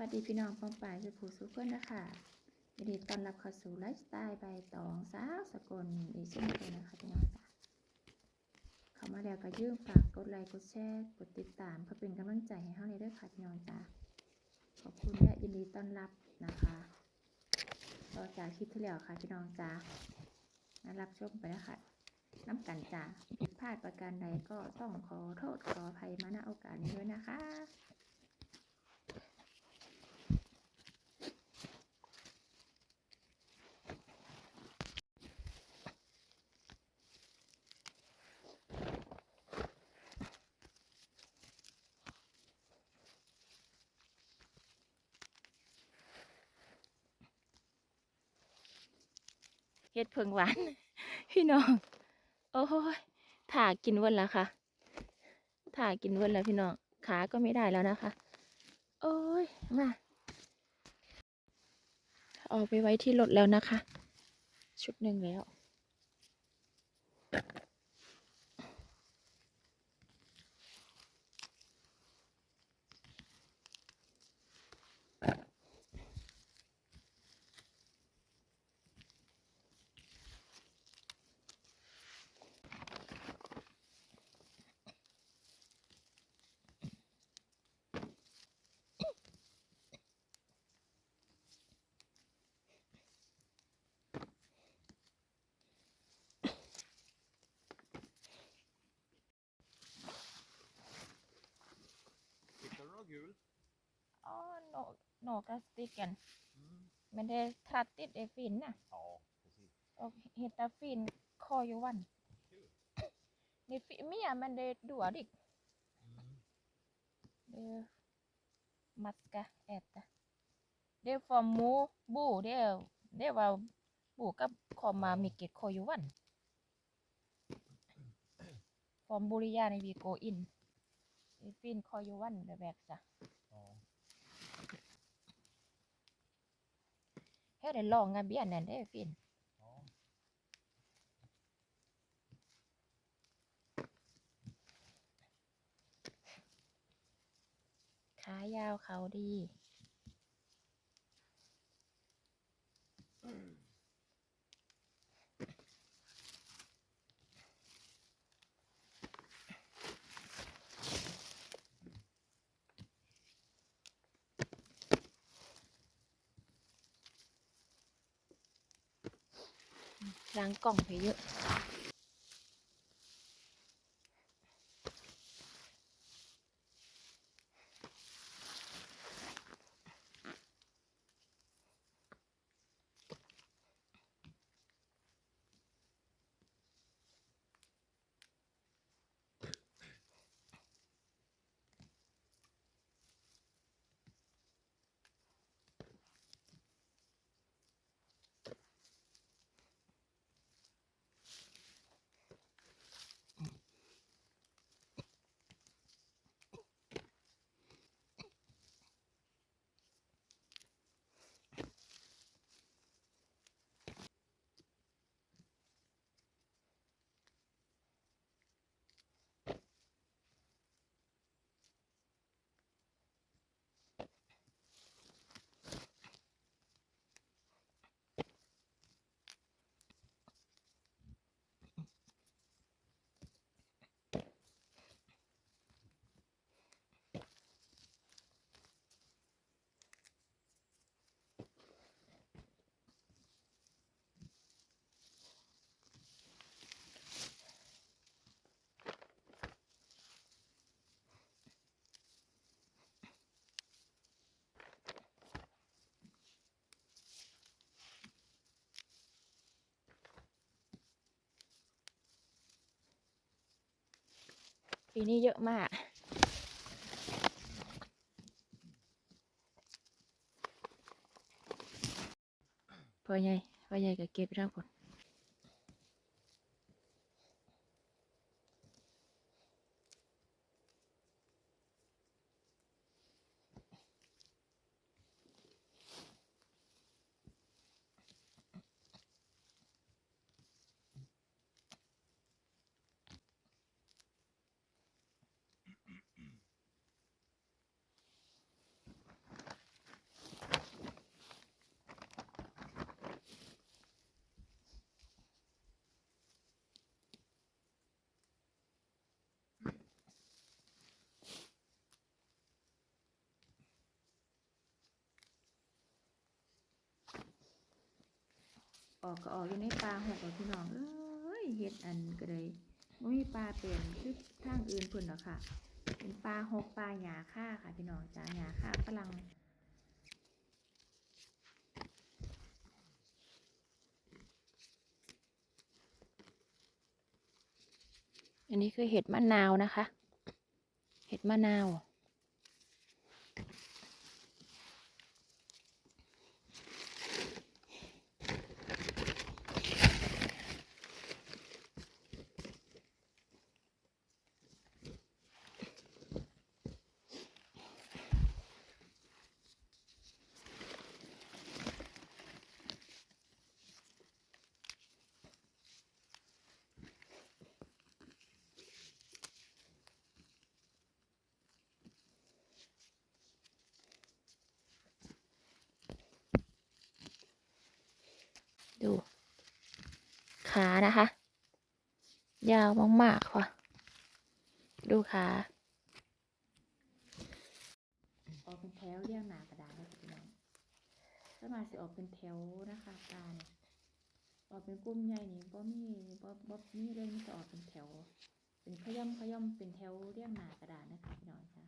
วัสดีพี่น้องปองป่ายสุภูสุเพื่อนนะคะยินดีต้อนรับเข้าสู่ไลฟ์สไตล์ใบตองสาวสกลอีเช่นเคยนะคะพี่น้องจ้ะเข้ามาแล้วก็ยื่นฝากกดไลค์กดแชร์กดติดตามเพื่อเป็นกำลังใจให้เฮาในเด้อค่ะพี่น้องจ้ะขอบคุณและยินดีต้อนรับนะคะต่อจากคลิปที่แล้วค่ะพี่น้องจ้ะมารับชมไปแล้วค่ะน้ำกันจ้ะผิดพลาดประการใดก็ต้องขอโทษขออภัยมาณโอกาสนี้ด้วยนะคะ เฮ็ดเพิงหวาน พี่น้อง โอ้ยถ่ากินวนแล้วค่ะถ่ากินวนแล้วพี่น้อง ขาก็ไม่ได้แล้วนะคะ โอ้ย มาเอาไปไว้ที่รถแล้วนะคะ ชุดหนึ่งแล้ว Tycker du något gul? อ๋อโนโนกระสติกกัน Mm. มันได้ทัดติดไอฟินน่ะ Ja, precis. och hitta fin kojuvan. Det är mer men det är dåligt. Mm. Det är man ska äta. Det är för mo, bo, det är, det var bo กับ komma mycket kojuvan. Från แล้วยด้ลองงานเบี้ยนั่นได้ฟินขายาวเขาดี ล้างกล่องไปเยอะ ปีนี้เยอะมากพอใหญ่พอใหญ่ก็เก็บไปทั้งผล ออกก็ออกอยู่ในป่าหกกับพี่น้อง เอ้ยเฮ็ดอันก็เลยบ่มีปลาเป็นคือทางอื่นพุ่นหรอกค่ะ เป็นปลาหกปลาหยาค่าค่ะพี่น้องจ้าหยาค่าฝรั่งอันนี้คือเห็ดมะนาวนะคะ เห็ดมะนาว ดู ขานะคะ ยาวมากๆค่ะ ดูขาออกเป็นแถวเรียงหนากระดาษเลยค่ะพี่น้องถ้ามาสิออกเป็นแถวนะคะตาเนี่ยออกเป็นกลุ่มใหญ่นี่บ่มีบ่บ่มีเลยมีแต่ออกเป็นแถว เป็นขย่ำขย่ำเป็นแถวเรียงหนากระดาษนะคะพี่น้องค่ะ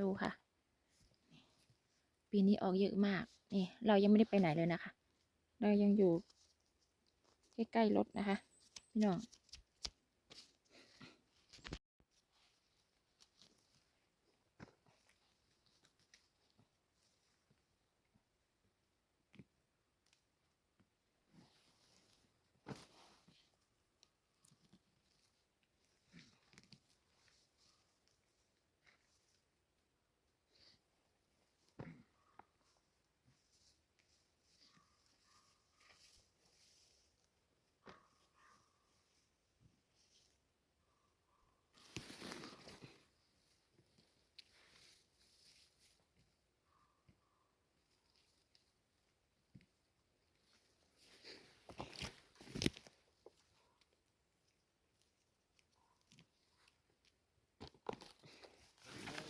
ดูค่ะ ปีนี้ออกเยอะมาก นี่ เรายังไม่ได้ไปไหนเลยนะคะ เรายังอยู่ใกล้ๆรถนะคะ พี่น้อง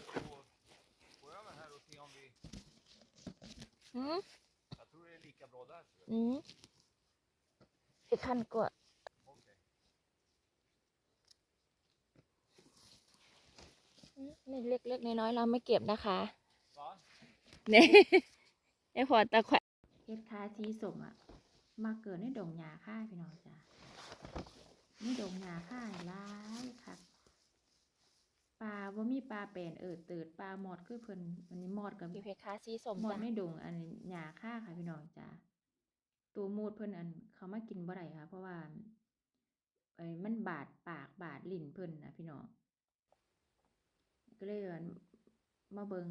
Ska vi gå, gå över här och se om vi... อืม Jag tror det är lika bra där. tror jag. อืมสิขั้นกว่า Okej. นี่เล็กๆน้อยๆเราไม่เก็บนะคะ Va? เนี่ยไอ้พอตะแขวะเฮ็ดคาสีสมอะ มาเกิดในดงหญ้าค่าพี่น้องจ้ะนี่ดงหญ้าค่านี่หลายคัก ปลาว่ามีปลาแปลนเอิดเติดปลาหมอดคือเพิ่นอันนี้หมอดกับอยู่เพคาสีสมหมอดจ้ะในดงอันหญ้าค่าค่ะพี่น้องจ้ะตัวมูดเพิ่นอันเขามากินบ่ได้ค่ะ เพราะว่าไอ้มันบาดปากบาดลิ้นเพิ่นนะพี่น้องก็เลยว่ามาเบิง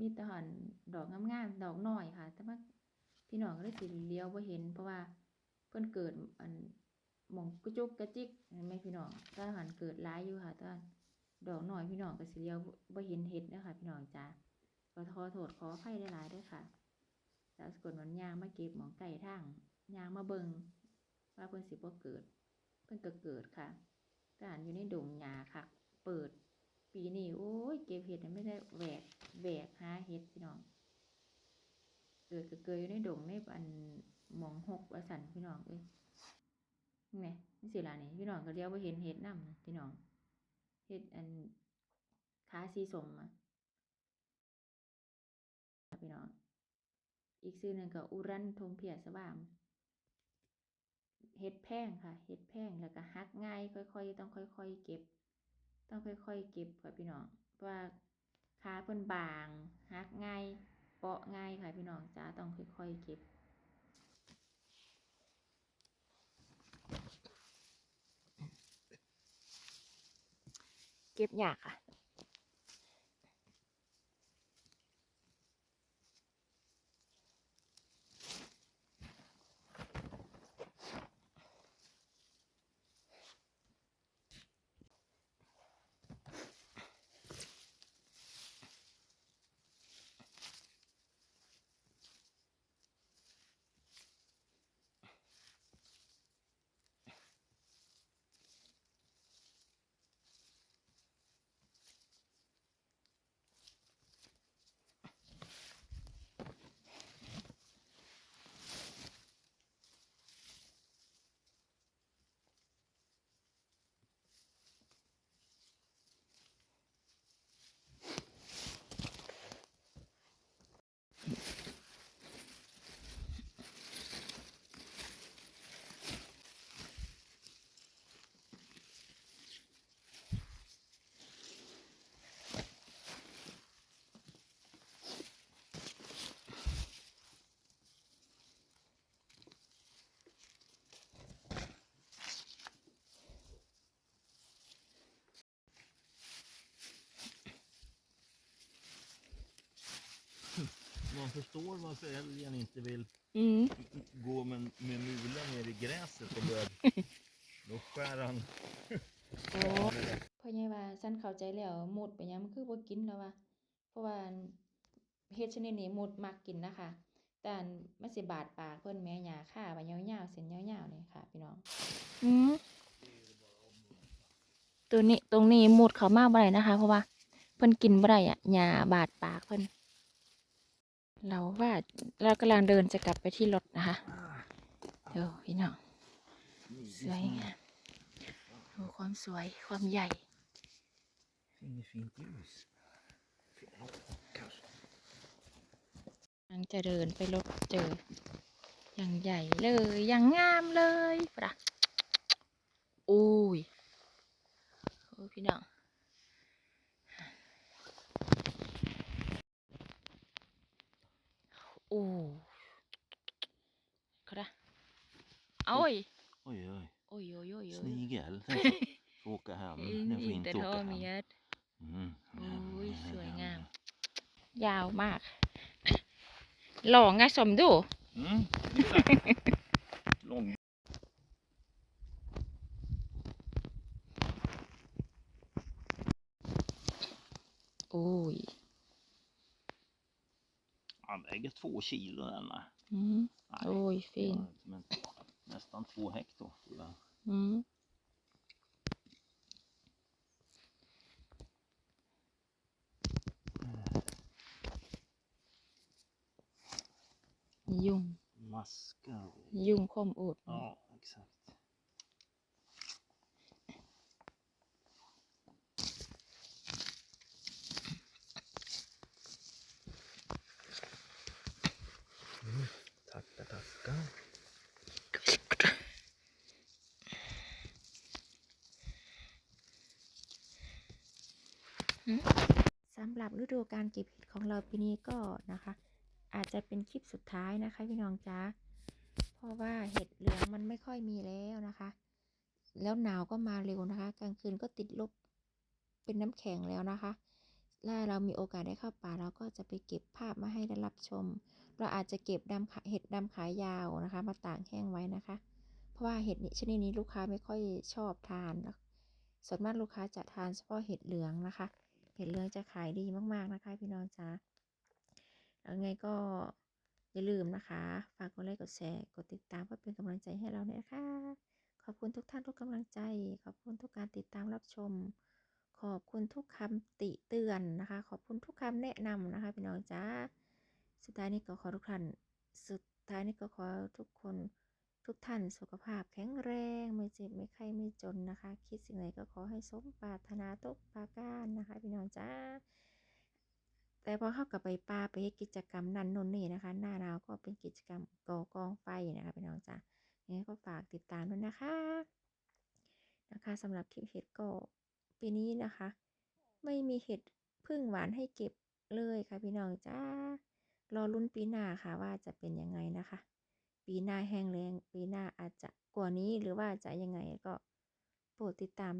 มีแตะหันดอกงามๆดอกน้อยค่ะ แต่ว่าพี่น้องก็เลยสิเลี้ยวบ่เห็น เพราะว่าเพิ่นเกิดอันหมองกระจุกกระจิกเห็นไหมพี่น้องแตะหันเกิดหลายอยู่ค่ะแตะ ดอกหน้อยพี่น้องก็สิเลี้ยวบ่เห็นเห็ดนะคะพี่น้องจ้าก็ขอโทษขออภัยหลายๆด้วยค่ะแล้วสกลวันยางมาเก็บหมองไก่ทางยางมาเบิงว่าเพิ่นสิบ่เกิด เพิ่นก็เกิดค่ะทหารอยู่ในดงหญ้าค่ะ เปิด ปีนี้โอ้ยเก็บเห็ดไม่ได้แหวกแหวกหาเห็ดพี่น้อง เกิดก็เกิดอยู่ในดงในอันหมองหกว่าสันพี่น้องเอ้ยนี่นี่สิล่ะนี่พี่น้องก็เรียกว่าเห็นเห็ดน้ำพี่น้อง เห็ดอันขาสีสมอะพี่น้อง อีกชื่อหนึ่งก็อุรันทมเพียสว่ามเฮ็ดแพงค่ะ เฮ็ดแพงแล้วก็หักง่าย ค่อยๆ ต้องค่อยๆ เก็บ ต้องค่อยๆ เก็บค่ะพี่น้อง เพราะว่าขาเพิ่นบางหักง่ายเปาะง่ายค่ะพี่น้องจ้าต้องค่อยๆ เก็บ เก็บยากอะ Man förstår varför älgen inte vill อืม gå med, med mulen ner i gräset och börja... Då skär han... โอ้พ่อใหญ่ว่าฉันเข้าใจแล้วหมดไปยังมันคือบ่กินแล้วว่าเพราะว่าเฮ็ดชนิดนี้หมดมักกินนะคะแต่อันมันสิบาดปากเพิ่นแม่หญ้าค่าว่ายาวๆเส้นยาวๆนี่ค่ะ พี่น้องอืมตัวนี้ตรงนี้หมุดเขามาบ่ได้นะคะ เพราะว่าเพิ่นกินบ่ได้อะหญ้าบาดปากเพิ่น เราว่าเรากำลังเดินจะกลับไปที่รถนะคะเดี๋ยวพี่น้องสวยงามดูความสวยความใหญ่ยังจะเดินไปรถเจอ อย่างใหญ่เลยอย่างงามเลยปะโอ้ยโอ้ยพี่น้อง โอ้ครับโอ้ย Oj, oj. โอ้ยโอ้ยโอ้ยโอ้ย Snigel. Får åka hem. Den får อิน inte เตอร์ทอ åka เมี hem. ยด Mm. Oj, så är det. ยาวมาก หล่อไงสมดู Mm. exakt. Lång. โอ้ย Han väger två kilo denna. อืม Nej, โอ้ย det ฟิน gör han inte, men nästan två hekto. tror jag. อืมยุง Maskar. ยุงคมอุด Ja, exakt. รับฤดูการเก็บเห็ดของเราปีนี้ก็นะคะ อาจจะเป็นคลิปสุดท้ายนะคะ พี่น้องจ๊ะเพราะว่าเห็ดเหลืองมันไม่ค่อยมีแล้วนะคะ แล้วหนาวก็มาเร็วนะคะ กลางคืนก็ติดลบเป็นน้ำแข็งแล้วนะคะถ้าเรามีโอกาสได้เข้าป่าเราก็จะไปเก็บภาพมาให้ได้รับชม เราอาจจะเก็บดำขาเห็ดดำขายาวนะคะ มาตากแห้งไว้นะคะ เพราะว่าเห็ดนี้ชนิดนี้ลูกค้าไม่ค่อยชอบทาน ส่วนมากลูกค้าจะทานเฉพาะเห็ดเหลืองนะคะ เห็ดเหลืองจะขายดีมากๆนะคะ พี่น้องจ๊ะแล้วไงก็อย่าลืมนะคะ ฝากกดไลค์กดแชร์ กดติดตามเพื่อเป็นกำลังใจให้เราเนี่ยนะคะ ขอบคุณทุกท่านทุกกำลังใจ ขอบคุณทุกการติดตามรับชม ขอบคุณทุกคำติเตือนนะคะ ขอบคุณทุกคำแนะนำนะคะ พี่น้องจ๊ะสุดท้ายนี้ก็ขอทุกท่านสุดท้ายนี้ก็ขอทุกคน ทุกท่านสุขภาพแข็งแรง ไม่เจ็บไม่ไข้ไม่จนนะคะ คิดสิ่งไหนก็ขอให้สมปรารถนาทุกประการนะคะ พี่น้องจ้าแต่พอเข้ากับไปป่าไปกิจกรรมนั่นนนนี่นะคะ หน้าหนาวก็เป็นกิจกรรมก่อกองไฟนะคะพี่น้องจ้าอยังไงก็ฝากติดตามด้วยนะคะนะคะสำหรับคลิปเห็ดก็ปีนี้นะคะ ไม่มีเห็ดพึ่งหวานให้เก็บเลยค่ะพี่น้องจ้ารอลุ้นปีหน้าค่ะว่าจะเป็นยังไงนะคะ ปีหน้าแห้งแรงปีหน้าอาจจะกว่านี้หรือว่าจะยังไงก็โปรดติดตาม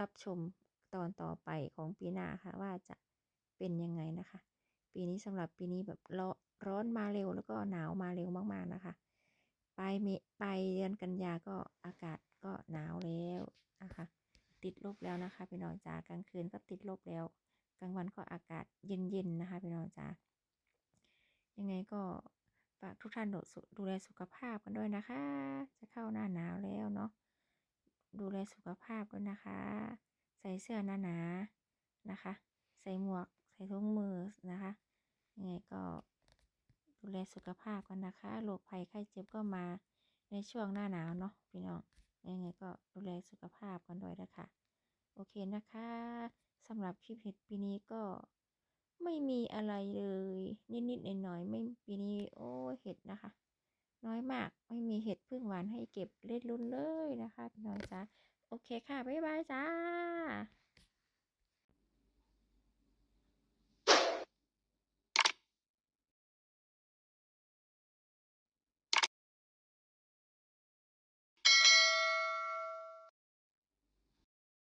รับชมตอนต่อไปของปีหน้าค่ะ ว่าจะเป็นยังไงนะคะ ปีนี้สำหรับปีนี้แบบร้อนร้อนมาเร็วแล้วก็หนาวมาเร็วมากๆนะคะปลายเมปลายเดือนกันยาก็อากาศก็หนาวแล้วนะคะ ติดลบแล้วนะคะพี่น้องจ๋ากลางคืนก็ติดลบแล้ว กลางวันก็อากาศเย็นๆนะคะพี่น้องจ๋ายังไงก็ ฝากทุกท่านดูดูแลสุขภาพกันด้วยนะคะ จะเข้าหน้าหนาวแล้วเนาะ ดูแลสุขภาพด้วยนะคะ ใส่เสื้อหนาๆนะคะ ใส่หมวก ใส่ถุงมือนะคะ ยังไงก็ดูแลสุขภาพกันนะคะ โรคภัยไข้เจ็บก็มาในช่วงหน้าหนาวเนาะพี่น้อง ยังไงก็ดูแลสุขภาพกันด้วยนะคะ โอเคนะคะสำหรับคลิปเห็ดปีนี้ก็ ไม่มีอะไรเลยนิดๆหน่อยๆไม่ปีนี้โอ้เห็ดนะคะ น้อยมากไม่มีเห็ดพึ่งหวานให้เก็บเล็ดลุ้นเลยนะคะพี่น้องจ้าโอเคค่ะบ๊ายบายจ้า